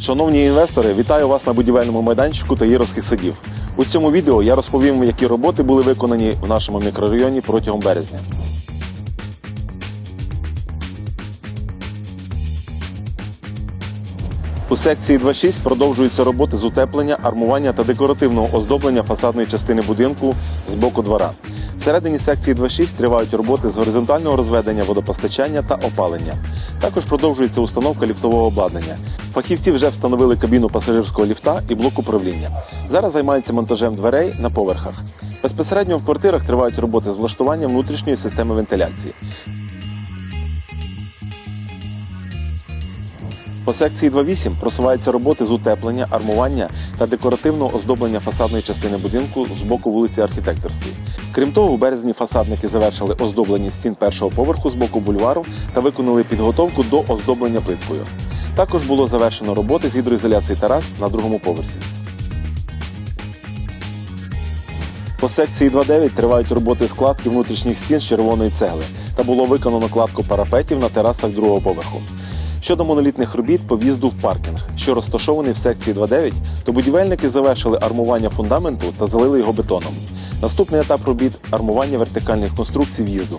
Шановні інвестори, вітаю вас на будівельному майданчику Таїровських садів. У цьому відео я розповім, які роботи були виконані в нашому мікрорайоні протягом березня. У секції 2.6 продовжуються роботи з утеплення, армування та декоративного оздоблення фасадної частини будинку з боку двора. Всередині секції 2.6 тривають роботи з горизонтального розведення водопостачання та опалення. Також продовжується установка ліфтового обладнання. Фахівці вже встановили кабіну пасажирського ліфта і блок управління. Зараз займаються монтажем дверей на поверхах. Безпосередньо в квартирах тривають роботи з влаштуванням внутрішньої системи вентиляції. По секції 2.8 просуваються роботи з утеплення, армування та декоративного оздоблення фасадної частини будинку з боку вулиці Архітекторської. Крім того, у березні фасадники завершили оздоблення стін першого поверху з боку бульвару та виконали підготовку до оздоблення плиткою. Також було завершено роботи з гідроізоляції терас на другому поверсі. По секції 2.9 тривають роботи складки внутрішніх стін з червоної цегли та було виконано кладку парапетів на терасах другого поверху. Щодо монолітних робіт по в'їзду в паркінг, що розташований в секції 2.9, то будівельники завершили армування фундаменту та залили його бетоном. Наступний етап робіт армування вертикальних конструкцій в'їзду.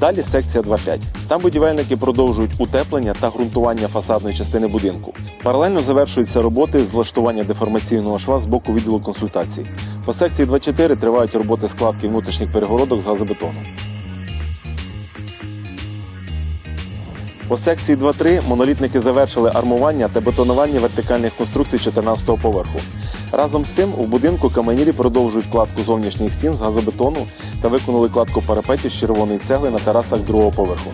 Далі секція 2.5. Там будівельники продовжують утеплення та ґрунтування фасадної частини будинку. Паралельно завершуються роботи з влаштування деформаційного шва з боку відділу консультацій. По секції 2.4 тривають роботи складки внутрішніх перегородок з газобетону. По секції 2.3 монолітники завершили армування та бетонування вертикальних конструкцій 14-го поверху. Разом з цим у будинку каменірі продовжують кладку зовнішніх стін з газобетону та виконали кладку парапетів з червоної цегли на терасах другого поверху.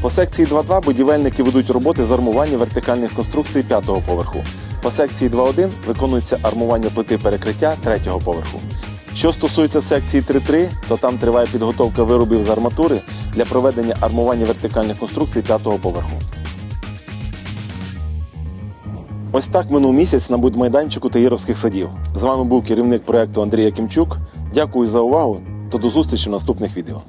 По секції 2.2 будівельники ведуть роботи з армування вертикальних конструкцій 5-го поверху. По секції 2.1 виконується армування плити перекриття 3-го поверху. Що стосується секції 3.3, то там триває підготовка виробів з арматури для проведення армування вертикальних конструкцій 5-го поверху. Ось так минув місяць на будмайданчику Таїровських садів. З вами був керівник проєкту Андрій Якимчук. Дякую за увагу та до зустрічі в наступних відео.